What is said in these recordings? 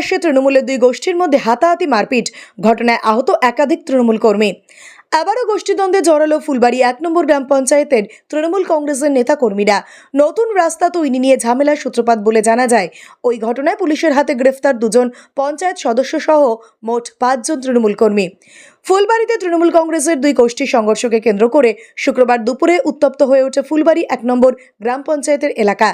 প্রকাশ্যে তৃণমূলের দুই গোষ্ঠীর মধ্যে হাতাহাতি মারপিট, ঘটনায় আহত একাধিক তৃণমূল কর্মী। আবারও গোষ্ঠীদ্বন্দ্বে জড়ালো ফুলবাড়ি এক নম্বর গ্রাম পঞ্চায়েতের তৃণমূল কংগ্রেসের নেতা কর্মীরা নতুন রাস্তা তৈরি নিয়ে ঝামেলার সূত্রপাত বলে জানা যায়, ওই ঘটনায় পুলিশের হাতে গ্রেফতার দুজন পঞ্চায়েত সদস্য সহ মোট পাঁচজন তৃণমূল কর্মী। ফুলবাড়িতে তৃণমূল কংগ্রেসের দুই গোষ্ঠী সংঘর্ষকে কেন্দ্র করে শুক্রবার দুপুরে উত্তপ্ত হয়ে ওঠে ফুলবাড়ি এক নম্বর গ্রাম পঞ্চায়েতের এলাকা।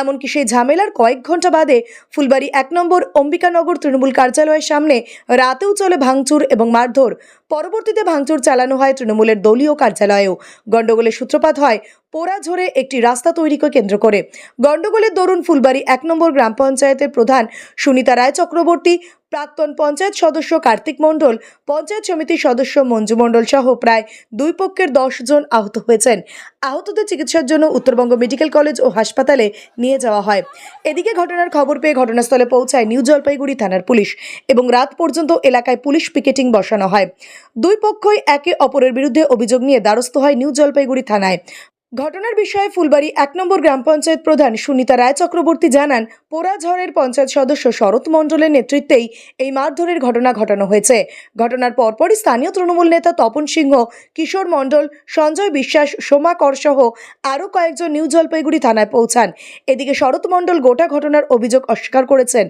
এমনকি সেই ঝামেলার কয়েক ঘণ্টা বাদে ফুলবাড়ি এক নম্বর অম্বিকানগর তৃণমূল কার্যালয়ের সামনে রাতেও চলে ভাঙচুর এবং মারধর। পরবর্তীতে ভাঙচুর চালানো হয় তৃণমূলের দলীয় কার্যালয়েও। গণ্ডগোলের সূত্রপাত হয় পোড়াঝোরে একটি রাস্তা তৈরিকে কেন্দ্র করে। গণ্ডগোলের দরুন ফুলবাড়ি এক নম্বর গ্রাম পঞ্চায়েতের প্রধান সুনিতা রায় চক্রবর্তী, প্রাক্তন পঞ্চায়েত সদস্য কার্তিক মণ্ডল, পঞ্চায়েত সমিতির সদস্য মঞ্জু মণ্ডল সহ প্রায় দুই পক্ষের জন আহত হয়েছেন। আহতদের চিকিৎসার জন্য উত্তরবঙ্গ মেডিকেল কলেজ ও হাসপাতালে নিয়ে যাওয়া হয়। এদিকে ঘটনার খবর পেয়ে ঘটনাস্থলে পৌঁছায় নিউ জলপাইগুড়ি থানার পুলিশ এবং রাত পর্যন্ত এলাকায় পুলিশ পিকেটিং বসানো হয়। দুই পক্ষই একে অপরের বিরুদ্ধে অভিযোগ নিয়ে দ্বারস্থ হয় নিউ জলপাইগুড়ি থানায়। ঘটনার বিষয়ে ফুলবাড়ি এক নম্বর গ্রাম পঞ্চায়েত প্রধান সুনিতা রায় চক্রবর্তী জানান, পোড়াঝড়ের পঞ্চায়েত সদস্য শরৎ মণ্ডলের নেতৃত্বেই এই মারধরের ঘটনা ঘটানো হয়েছে। ঘটনার পরপরই স্থানীয় তৃণমূল নেতা তপন সিংহ, কিশোর মণ্ডল, সঞ্জয় বিশ্বাস, সোমা কর সহ আরও কয়েকজন নিউ জলপাইগুড়ি থানায় পৌঁছান। এদিকে শরৎ মণ্ডল গোটা ঘটনার অভিযোগ অস্বীকার করেছেন।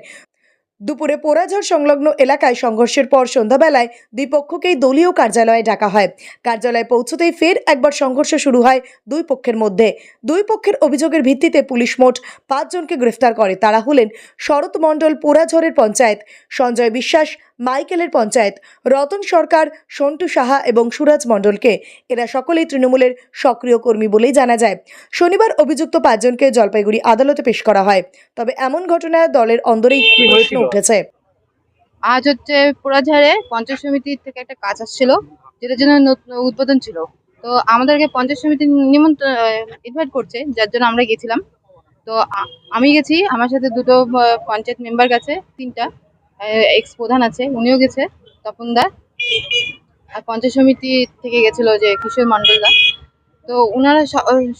দুপুরে পোরাঝর সংলগ্ন এলাকায় সংঘর্ষের পর সন্ধ্যাবেলায় দুই পক্ষকেই দলীয় কার্যালয়ে ডাকা হয়। কার্যালয়ে পৌঁছতেই ফের একবার সংঘর্ষ শুরু হয় দুই পক্ষের মধ্যে। দুই পক্ষের অভিযোগের ভিত্তিতে পুলিশ মোট পাঁচজনকে গ্রেফতার করে। তারা হলেন শরৎ মণ্ডল পোরাঝরের পঞ্চায়েত, সঞ্জয় বিশ্বাস মাইকেলের পঞ্চায়েত। রতন সরকার সন্টু সাহা এবং সুরাজ মণ্ডলকে। এরা সকলেই তৃণমূলের সক্রিয় কর্মী বলেই জানা যায়। শনিবার অভিযুক্ত পাঁচজনকে জলপাইগুড়ি আদালতে পেশ করা হয়। তবে এমন ঘটনায় দলের অন্দরেই প্রশ্ন উঠেছে। আজ হচ্ছে পোড়াঝাড়ে পঞ্চায়েত সমিতির থেকে একটা কাজ আসছিল যেটার জন্য নতুন উদ্বোধন ছিল। তো আমাদেরকে পঞ্চায়েত সমিতি নিমন্ত্রণ ইনভাইট করছে যার জন্য আমরা গেছিলাম। তো আমি গেছি আমার সাথে দুটো পঞ্চায়েত মেম্বার গেছে তিনটা। এক্স প্রধান আছে উনিও গেছে তপন দা। আর পঞ্চায়েত সমিতি থেকে গেছিল যে কিশোর মণ্ডল দা। তো ওনারা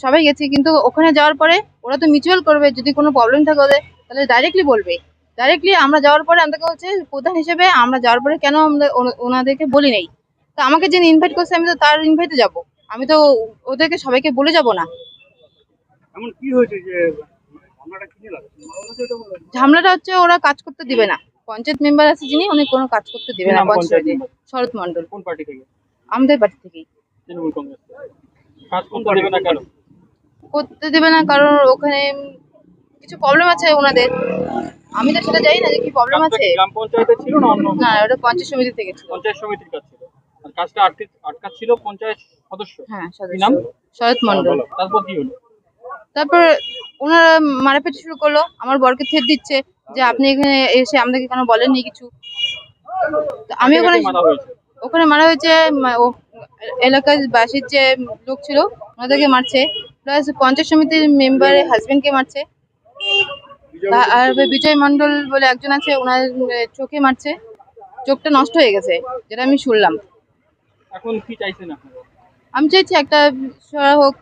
সবাই গেছে কিন্তু ওখানে যাওয়ার পরে ওরা তো মিউচুয়াল করবে যদি কোনো প্রবলেম থাকে ওদের তাহলে ডাইরেক্টলি বলবে। ডাইরেক্টলি আমরা যাওয়ার পরে আমাদেরকে হচ্ছে প্রধান হিসেবে আমরা যাওয়ার পরে কেন আমরা ওনাদেরকে বলি নাই? তো আমাকে যিনি ইনভাইট করছে আমি তো তার ইনভাইটে যাব। আমি তো ওদেরকে সবাইকে বলে যাব না। এমন কি হয়েছে যে আপনারা কিনে লাগছে ঝামেলাটা হচ্ছে ওরা কাজ করতে দিবে না। পঞ্চায়েত মেম্বার আছে যিনি উনি কোনো কাজ করতে দিবে না পঞ্চায়েতে শরৎ মন্ডল কোন পার্টি থেকে? আমাদের পার্টি থেকেই। তৃণমূল কংগ্রেস। কাজ করতে দেবে না কেন করতে দেবে না কারণ ওখানে কিছু প্রবলেম আছে ওনাদের। আমি তো সেটা জানি না যে কি প্রবলেম আছে। গ্রাম পঞ্চায়েতে ছিল না অন্য? না ওটা পঞ্চায়েত সমিতি থেকে ছিল। পঞ্চায়েত সমিতির কাজ ছিল। আর কাজটা আটকে আটকা ছিল পঞ্চায়েত সদস্য। হ্যাঁ কি নাম? শরৎ মন্ডল তারপর কি হলো? তারপর ওনারা মারাপিট শুরু করল। আমার বরকে থেট দিচ্ছে। যে আপনি এখানে এসে আমাদেরকে কেন বলেননি কিছু? আমি ওখানে ওখানে মারা হয়েছে এলাকার বাসীর যে লোক ছিল ওনাদেরকে মারছে। প্লাস পঞ্চায়েত সমিতির মেম্বারের হাজবেন্ডকে মারছে। আর বিজয় মন্ডল বলে একজন আছে ওনার চোখে মারছে। চোখটা নষ্ট হয়ে গেছে যেটা আমি শুনলাম। এখন কি চাইছেন আমি চাইছি একটা সরা হোক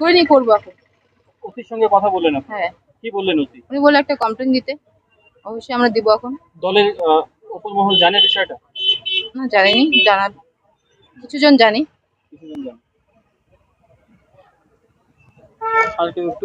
করে নিয়ে করব এখন। ওসির সঙ্গে কথা বললেন আপনি? হ্যাঁ। কি বললেন ওসি? উনি বলে একটা কমপ্লেন দিতে। অবশ্যই আমরা দিব এখন। দলের আহ, উপর মহল জানে বিষয়টা? না জানিনি জানা কিছুজন জানি। কিছুজন জানে। আর কেউ